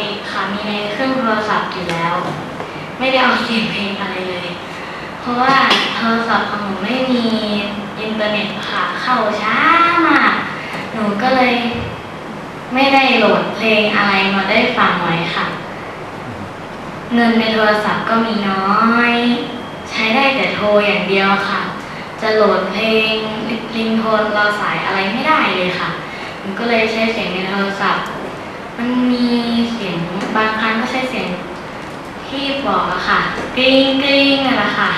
ติค่ะมีในเครื่องโทรศัพท์อยู่แล้ว ไม่ได้เอาเสียงเพลงอะไรเลย เพราะว่าโทรศัพท์ของหนูไม่มีอินเทอร์เน็ตค่ะเข้าช้ามากหนูก็เลยไม่ได้โหลดเพลงอะไรมาได้ฟังไว้ค่ะ เงินในโทรศัพท์ก็มีน้อย ใช้ได้แต่โทรอย่างเดียวค่ะ จะโหลดเพลงลิงโทนรอสายอะไรไม่ได้เลยค่ะหนูก็เลยใช้เสียงในโทรศัพท์ มันมีเสียงบางครั้งก็ใช้เสียงที่บอกอะค่ะกริ๊งกริ๊งนั่นแหละค่ะ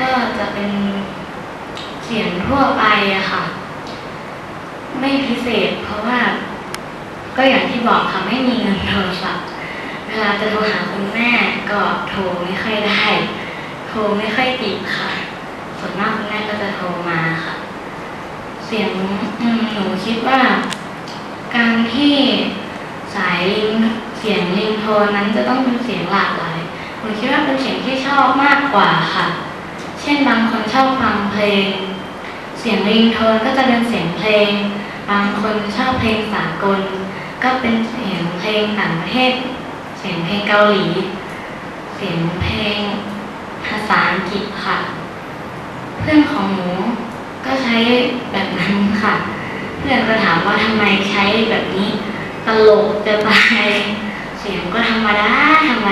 ก็จะเป็นเสียงทั่วไปอะค่ะ ไม่พิเศษ เพราะว่า ก็อย่างที่บอกค่ะไม่มีเงินโทรศัพท์เวลาจะโทรหาคุณแม่ก็โทรไม่ค่อยได้ โทรไม่ค่อยติดค่ะ ส่วนมากคุณแม่ก็จะโทรมาค่ะ เสียงหนูคิดว่า ที่สายลิงเสียงลิงโทนนั้นจะต้องเป็นเสียงหลากหลายหนูคิดว่าเป็นเสียงที่ชอบมากกว่าค่ะ เช่นบางคนชอบฟังเพลง เสียงลิงโทนก็จะเป็นเสียงเพลง บางคนชอบเพลงสากล ก็เป็นเสียงเพลงต่างประเทศ เสียงเพลงเกาหลี เสียงเพลงภาษาอังกฤษค่ะ เพื่อนของหนูก็ใช้แบบนั้นค่ะ เพื่อนก็ถามว่าทำไมใช้แบบนี้ตลกจะตายเสียงก็ธรรมดาธรรมดา